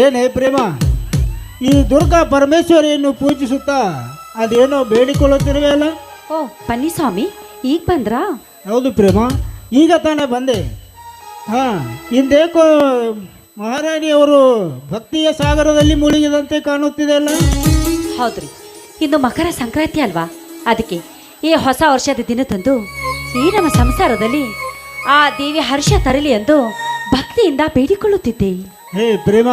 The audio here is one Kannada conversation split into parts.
ಏನೇ ಪ್ರೇಮ ಈ ದುರ್ಗಾ ಪರಮೇಶ್ವರಿಯನ್ನು ಪೂಜಿಸುತ್ತಾ ಅದೇನೋ ಬೇಡಿಕೊಳ್ಳುತ್ತಿರುವೆಯಲ್ಲ ಓ ಪನ್ನಿಸ್ವಾಮಿ ಈಗ ಬಂದ್ರಾ? ಹೌದು ಪ್ರೇಮ ಈಗ ತಾನೇ ಬಂದೆ. ಹಾಂ ಇಂದೇಕೋ ಮಹಾರಾಣಿಯವರು ಭಕ್ತಿಯ ಸಾಗರದಲ್ಲಿ ಮುಳುಗಿದಂತೆ ಕಾಣುತ್ತಿದೆಯಲ್ಲ ಹೌದ್ರಿ ಇಂದು ಮಕರ ಸಂಕ್ರಾಂತಿ ಅಲ್ವಾ? ಅದಕ್ಕೆ ಈ ಹೊಸ ವರ್ಷದ ದಿನದಂದು ಈ ನಮ್ಮ ಸಂಸಾರದಲ್ಲಿ ಆ ದೇವಿ ಹರ್ಷ ತರಲಿ ಎಂದು ಭಕ್ತಿಯಿಂದ ಬೇಡಿಕೊಳ್ಳುತ್ತಿದ್ದೆ. ಹೇ ಪ್ರೇಮ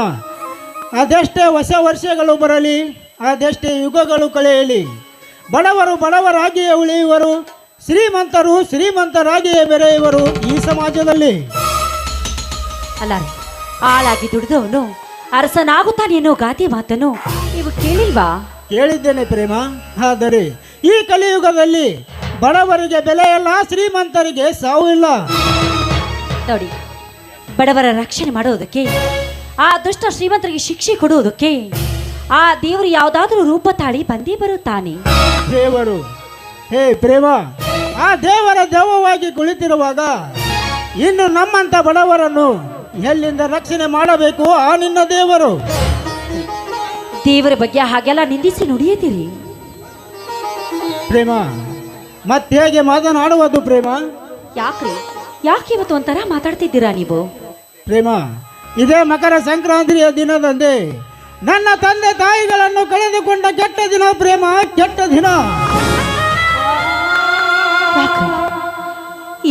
ಅದೆಷ್ಟೇ ಹೊಸ ವರ್ಷಗಳು ಬರಲಿ ಅದೆಷ್ಟೇ ಯುಗಗಳು ಕಳೆಯಲಿ ಬಡವರು ಬಡವರಾಗಿಯೇ ಉಳಿಯುವರು ಶ್ರೀಮಂತರು ಶ್ರೀಮಂತರಾಗಿಯೇ ಬೆರೆಯುವರು ಈ ಸಮಾಜದಲ್ಲಿ. ಅಲ್ಲ ರೀ ಆಳಾಗಿ ದುಡಿದವನು ಅರಸನಾಗುತ್ತಾನೆ ಗಾತಿ ಗಾದೆ ಮಾತನ್ನು ನೀವು ಕೇಳಿಲ್ವಾ? ಕೇಳಿದ್ದೇನೆ ಪ್ರೇಮ ಆದರೆ ಈ ಕಲಿಯುಗದಲ್ಲಿ ಬಡವರಿಗೆ ಬೆಲೆಯಲ್ಲ ಶ್ರೀಮಂತರಿಗೆ ಸಾವು ಇಲ್ಲ. ನೋಡಿ ಬಡವರ ರಕ್ಷಣೆ ಮಾಡೋದಕ್ಕೆ ಆ ದುಷ್ಟ ಶ್ರೀಮಂತರಿಗೆ ಶಿಕ್ಷೆ ಕೊಡುವುದಕ್ಕೆ ಆ ದೇವರು ಯಾವುದಾದ್ರೂ ರೂಪ ತಾಳಿ ಬಂದಿ ಬರುತ್ತಾನೆ. ದೇವರು ಹೇ ಪ್ರೇಮ ಆ ದೇವರ ದೇವವಾಗಿ ಕುಳಿತಿರುವಾಗ ಇನ್ನು ನಮ್ಮಂತ ಬಡವರನ್ನು ಎಲ್ಲಿಂದ ರಕ್ಷಣೆ ಮಾಡಬೇಕು ಆ ನಿನ್ನ ದೇವರು? ದೇವರ ಬಗ್ಗೆ ಹಾಗೆಲ್ಲ ನಿಂದಿಸಿ ನುಡಿಯುತ್ತೀರಿ ಪ್ರೇಮ ಮತ್ತೆ ಹೇಗೆ ಮಾತನಾಡುವುದು ಪ್ರೇಮ? ಯಾಕ್ರಿ? ಯಾಕೆ ಇವತ್ತು ಒಂಥರ ಮಾತಾಡ್ತಿದ್ದೀರಾ ನೀವು? ಪ್ರೇಮ ಇದೇ ಮಕರ ಸಂಕ್ರಾಂತಿಯ ದಿನದಂದೇ ನನ್ನ ತಂದೆ ತಾಯಿಗಳನ್ನು ಕಳೆದುಕೊಂಡ ಕೆಟ್ಟ ದಿನ ಪ್ರೇಮ ಕೆಟ್ಟ ದಿನ.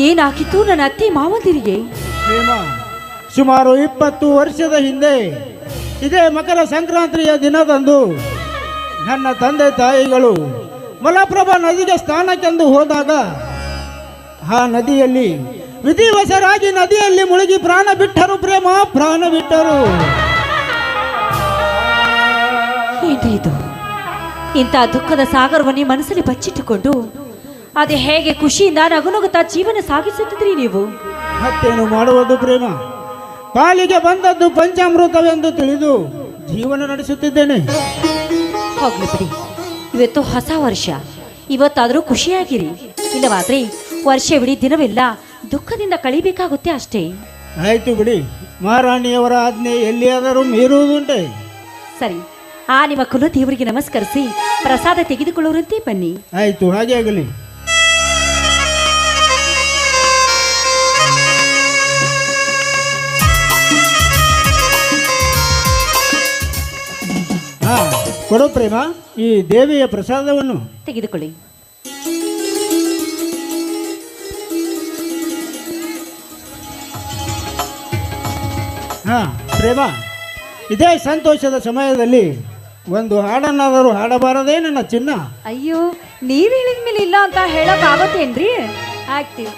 ಏನಾಗಿತ್ತು ನನ್ನ ಅತ್ತೆ ಮಾವಂದಿರಿಗೆ? ಪ್ರೇಮ ಸುಮಾರು ಇಪ್ಪತ್ತು ವರ್ಷದ ಹಿಂದೆ ಇದೇ ಮಕರ ಸಂಕ್ರಾಂತಿಯ ದಿನದಂದು ನನ್ನ ತಂದೆ ತಾಯಿಗಳು ಮಲಪ್ರಭಾ ನದಿಗೆ ಸ್ನಾನಕ್ಕೆಂದು ಹೋದಾಗ ಆ ನದಿಯಲ್ಲಿ ವಿಧಿವಶರಾಗಿ ನದಿಯಲ್ಲಿ ಮುಳುಗಿ ಪ್ರಾಣ ಬಿಟ್ಟರು ಪ್ರೇಮ ಪ್ರಾಣ ಬಿಟ್ಟರು. ಇದು? ಇಂಥ ದುಃಖದ ಸಾಗರವನ್ನು ಮನಸ್ಸಲ್ಲಿ ಬಚ್ಚಿಟ್ಟುಕೊಂಡು ಅದು ಹೇಗೆ ಖುಷಿಯಿಂದ ನಗುನಗುತ್ತಾ ಜೀವನ ಸಾಗಿಸುತ್ತಿದ್ರಿ ನೀವು? ಮತ್ತೇನು ಮಾಡುವುದು ಪ್ರೇಮ? ಪಾಲಿಗೆ ಬಂದದ್ದು ಪಂಚಾಮೃತವೆಂದು ತಿಳಿದು ಜೀವನ ನಡೆಸುತ್ತಿದ್ದೇನೆ. ಹೋಗ್ಲಿ ಬಿಡಿ. ಇವತ್ತು ಹೊಸ ವರ್ಷ. ಇವತ್ತಾದರೂ ಖುಷಿಯಾಗಿರಿ. ಇಲ್ಲವಾದ್ರೆ ವರ್ಷವಿಡೀ ದಿನವೆಲ್ಲ. ದುಃಖದಿಂದ ಕಳಿಬೇಕಾಗುತ್ತೆ ಅಷ್ಟೇ. ಆಯ್ತು ಬಿಡಿ. ಮಹಾರಾಣಿಯವರ ಆಜ್ಞೆ ಎಲ್ಲಿಯಾದರೂ ಮೀರುವುದುಂಟೆ. ಸರಿ ಆ ನಿಮ್ಮ ಕುಲ ದೇವರಿಗೆ ನಮಸ್ಕರಿಸಿ ಪ್ರಸಾದ ತೆಗೆದುಕೊಳ್ಳುವಂತೆ ಬನ್ನಿ. ಆಯ್ತು ಹಾಗೆ ಆಗಲಿ. ಹಾ ಕೊಡು ಪ್ರೇಮ ಈ ದೇವಿಯ ಪ್ರಸಾದವನ್ನು. ತೆಗೆದುಕೊಳ್ಳಿ. ಹಾ, ಪ್ರೇಮ, ಇದೇ ಸಂತೋಷದ ಸಮಯದಲ್ಲಿ ಒಂದು ಹಾಡನ್ನಾದರೂ ಹಾಡಬಾರದೇ ನನ್ನ ಚಿನ್ನ? ಅಯ್ಯೋ, ನೀವ್ ಹೇಳಿದ ಮೇಲೆ ಇಲ್ಲ ಅಂತ ಹೇಳಕ್ ಆಗತ್ತೇನ್ರಿ? ಆಗ್ತೀವಿ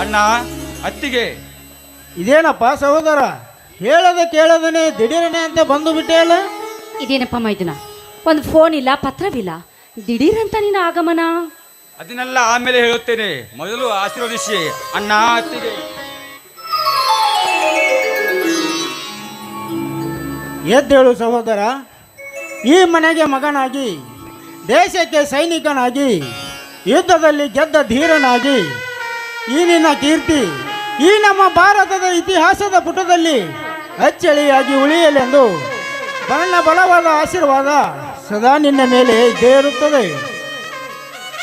ಅಣ್ಣ ಅತ್ತಿಗೆ. ಇದೇನಪ್ಪ ಸಹೋದರ? ಹೇಳದೆ ಕೇಳದನೆ ದಿಢೀರನೆ ಅಂತ ಬಂದು ಬಿಟ್ಟೆಯಲ್ಲ ಇದೇನಪ್ಪ ಮೈದುನ? ಒಂದು ಫೋನ್ ಇಲ್ಲ ಪತ್ರವಿಲ್ಲ. ದಿಢೀರಂತ ನಿನ್ನ ಆಗಮನ? ಅದನ್ನೆಲ್ಲ ಆಮೇಲೆ ಹೇಳುತ್ತೇನೆ. ಮೊದಲು ಆಶೀರ್ವದಿಸಿ ಅಣ್ಣ ಅತ್ತಿಗೆ. ಎದ್ದೇಳು ಸಹೋದರ. ಈ ಮನೆಗೆ ಮಗನಾಗಿ ದೇಶಕ್ಕೆ ಸೈನಿಕನಾಗಿ ಯುದ್ಧದಲ್ಲಿ ಗೆದ್ದ ಧೀರನಾಗಿ ಈ ನಿನ್ನ ಕೀರ್ತಿ ಈ ನಮ್ಮ ಭಾರತದ ಇತಿಹಾಸದ ಪುಟದಲ್ಲಿ ಅಚ್ಚಳಿಯಾಗಿ ಉಳಿಯಲೆಂದು ಬಣ್ಣ ಬಲವಾದ ಆಶೀರ್ವಾದ ಸದಾ ನಿನ್ನ ಮೇಲೆ ಇದ್ದೇ ಇರುತ್ತದೆ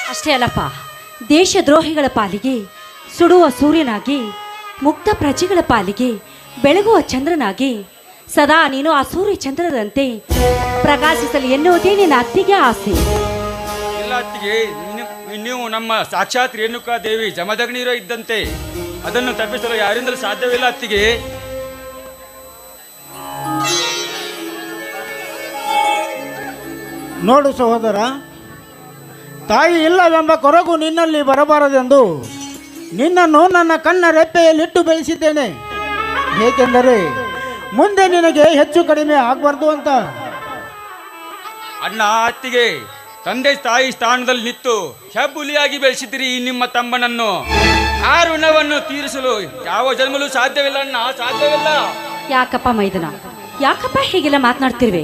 ಅಷ್ಟೇ ಅಲ್ಲಪ್ಪ ದೇಶದ್ರೋಹಿಗಳ ಪಾಲಿಗೆ ಸುಡುವ ಸೂರ್ಯನಾಗಿ ಮುಕ್ತ ಪ್ರಜೆಗಳ ಪಾಲಿಗೆ ಬೆಳಗುವ ಚಂದ್ರನಾಗಿ ಸದಾ ನೀನು ಆ ಸೂರ್ಯ ಚಂದ್ರರಂತೆ ಪ್ರಕಾಶಿಸಲಿ ಎನ್ನುವುದೇ ನಿನ್ನ ಅತ್ತಿಗೆ ಆಸೆ. ಇಲ್ಲ ಅತ್ತಿಗೆ ನೀವು- ನಮ್ಮ ಸಾಕ್ಷಾತ್ ರೇಣುಕಾ ದೇವಿ ಜಮದಗ್ನಿರೋ ಇದ್ದಂತೆ ಅದನ್ನು ತಪ್ಪಿಸಲು ಯಾರಿಂದಲೂ ಸಾಧ್ಯವಿಲ್ಲ ಅತ್ತಿಗೆ. ನೋಡು ಸಹೋದರ ತಾಯಿ ಇಲ್ಲವೆಂಬ ಕೊರಗು ನಿನ್ನಲ್ಲಿ ಬರಬಾರದೆಂದು ನಿನ್ನನ್ನು ನನ್ನ ಕಣ್ಣ ರೆಪ್ಪೆಯಲ್ಲಿಟ್ಟು ಬೆಳೆಸಿದ್ದೇನೆ. ಏಕೆಂದರೆ ಮುಂದೆ ನಿನಗೆ ಹೆಚ್ಚು ಕಡಿಮೆ ಆಗಬಾರ್ದು ಅಂತ. ಅಣ್ಣ ಅತ್ತಿಗೆ ತಂದೆ ತಾಯಿ ಸ್ಥಾನದಲ್ಲಿ ನಿಂತು ಹೆಬ್ಬುಲಿಯಾಗಿ ಬೆಳೆಸಿದಿರಿ ಈ ನಿಮ್ಮ ತಮ್ಮನನ್ನು ಆ ಋಣವನ್ನು ತೀರಿಸಲು ಯಾವ ಜನ್ಮಲೂ ಸಾಧ್ಯವಿಲ್ಲ ಅಣ್ಣ ಸಾಧ್ಯವಿಲ್ಲ. ಯಾಕಪ್ಪ ಮೈದನ? ಯಾಕಪ್ಪ ಹೀಗೆಲ್ಲ ಮಾತನಾಡ್ತಿರ್ವೆ?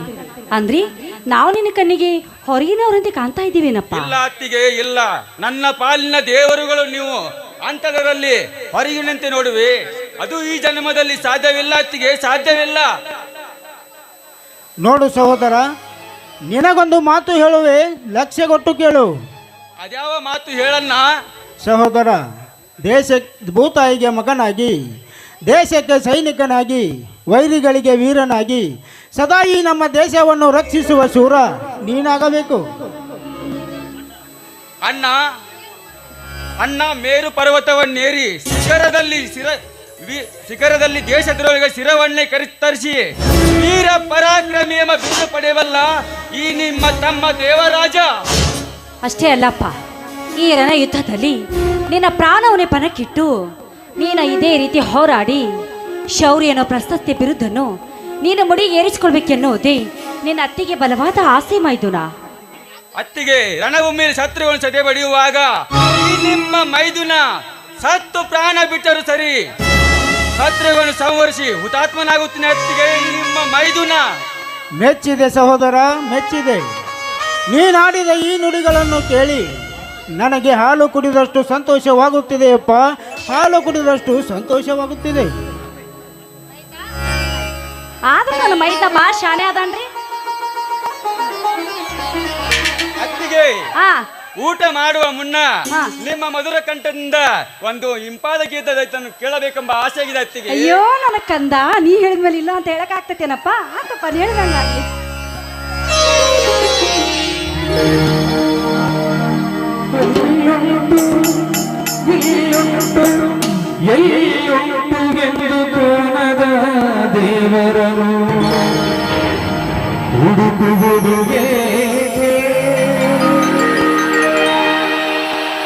ಅಂದ್ರಿ ನಾವು ನಿನ್ನ ಕಣ್ಣಿಗೆ ಹೊರಗಿನವರಂತೆ ಕಾಣ್ತಾ ಇದ್ದೀವೇನಪ್ಪ? ಇಲ್ಲ ಅತ್ತಿಗೆ ಇಲ್ಲ. ನನ್ನ ಪಾಲಿನ ದೇವರುಗಳು ನೀವು. ಅಂತದರಲ್ಲಿ ಹೊರಗಿನಂತೆ ನೋಡುವೆ. ಅದು ಈ ಜನ್ಮದಲ್ಲಿ ಸಾಧ್ಯವಿಲ್ಲ ಅತ್ತಿಗೆ ಸಾಧ್ಯವಿಲ್ಲ. ನೋಡು ಸಹೋದರ ನಿನಗೊಂದು ಮಾತು ಹೇಳುವೆ ಲಕ್ಷ್ಯ ಕೊಟ್ಟು ಕೇಳು. ಅದ್ಯಾವ ಮಾತು ಹೇಳಣ್ಣ? ಸಹೋದರ ದೇಶ ಭೂತಾಯಿಗೆ ಮಗನಾಗಿ ದೇಶಕ್ಕೆ ಸೈನಿಕನಾಗಿ ವೈರಿಗಳಿಗೆ ವೀರನಾಗಿ ಸದಾ ಈ ನಮ್ಮ ದೇಶವನ್ನು ರಕ್ಷಿಸುವ ಶೂರ ನೀನಾಗಬೇಕು. ಅಣ್ಣ ಅಣ್ಣ ಮೇರು ಪರ್ವತವನ್ನೇರಿ ಶಿಖರದಲ್ಲಿ ಶಿರ ಶಿಖರದಲ್ಲಿ ದೇಶದ್ರೋಹಿಗಳ ಶಿರವನ್ನೇ ಕರಿತರಿಸಿ ವೀರ ಪರಾಕ್ರಮಿ ಎಂಬ ಪಡೆಯವಲ್ಲ ಈ ನಿಮ್ಮ ತಮ್ಮ ದೇವರಾಜ? ಅಷ್ಟೇ ಅಲ್ಲಪ್ಪ ಈ ರಣ ಯುದ್ಧದಲ್ಲಿ ನಿನ್ನ ಪ್ರಾಣವನ್ನೇ ಪಣಕ್ಕಿಟ್ಟು ನೀನ ಇದೇ ರೀತಿ ಹೋರಾಡಿ ಶೌರ್ಯನ ಪ್ರಶಸ್ತಿ ಬಿರುದನ್ನು ನೀನು ಮುಡಿ ಏರಿಸಿಕೊಳ್ಬೇಕೆನ್ನುವುದೇ ನಿನ್ನ ಅತ್ತಿಗೆ ಬಲವಾದ ಆಸೆ ಮೈದುನ. ಅತ್ತಿಗೆ ರಣಭೂಮಿಯಲ್ಲಿ ಶತ್ರುಗಳು ಸದೆ ಬಡಿಯುವಾಗ ಈ ನಿಮ್ಮ ಮೈದುನ ಸತ್ತು ಪ್ರಾಣ ಬಿಟ್ಟರು ಸರಿ. ಶತ್ರುಗಳನ್ನು ಸಂವರಿಸಿ ಹುತಾತ್ಮನಾಗುತ್ತೇನೆ ನಿಮ್ಮ ಮೈದುನ. ಮೆಚ್ಚಿದೆ ಸಹೋದರ ಮೆಚ್ಚಿದೆ. ನೀನಾಡಿದ ಈ ನುಡಿಗಳನ್ನು ಕೇಳಿ ನನಗೆ ಹಾಲು ಕುಡಿದಷ್ಟು ಸಂತೋಷವಾಗುತ್ತಿದೆಯಪ್ಪ ಹಾಲು ಕುಡಿದಷ್ಟು ಸಂತೋಷವಾಗುತ್ತಿದೆ. ಆದ್ರೂ ನನ್ನ ಮೈದ ಬಾ ಶಾನೆ ಅದಾನ್ರಿ. ಅತ್ತಿಗೆ ಆ. ಊಟ ಮಾಡುವ ಮುನ್ನ ನಿಮ್ಮ ಮಧುರ ಕಂಠದಿಂದ ಒಂದು ಇಂಪಾದ ಗೀತದೈತನ್ನು ಕೇಳಬೇಕೆಂಬ ಆಸೆ ಆಗಿದೆ ಅತ್ತಿಗೆ ಅಯ್ಯೋ ನನ್ನ ಕಂದ ನೀ ಹೇಳಿದ್ಮೇಲೆ ಇಲ್ಲ ಅಂತ ಹೇಳಕ್ ಆಗ್ತತೇನಪ್ಪ ಆತಪ್ಪ ಹೇಳ್ದಂಗ ದೇವರನು ಹುಡುಕುವುದು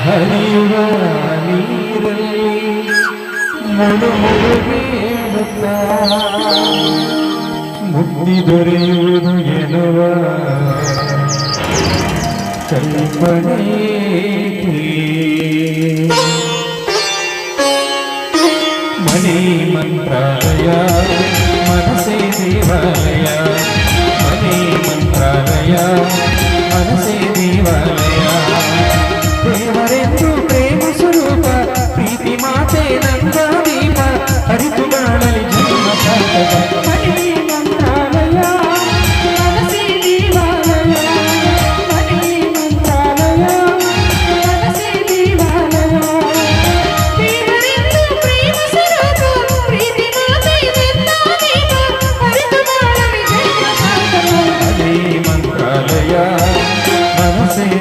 ಹರಿಯುವ ನೀರಲ್ಲಿ ಮುಳು ಮುಳುಗೇಳುತ್ತ ಮುಕ್ತಿ ದೊರೆಯುವುದು ಎನ್ನುವ ಕಲ್ಪನೆ ಮನೆ ಮಂತ್ರಾಲಯ ಮನಸೇ ದೇವಾಲಯ ಮನೆ ಮಂತ್ರಾಲಯ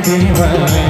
Devam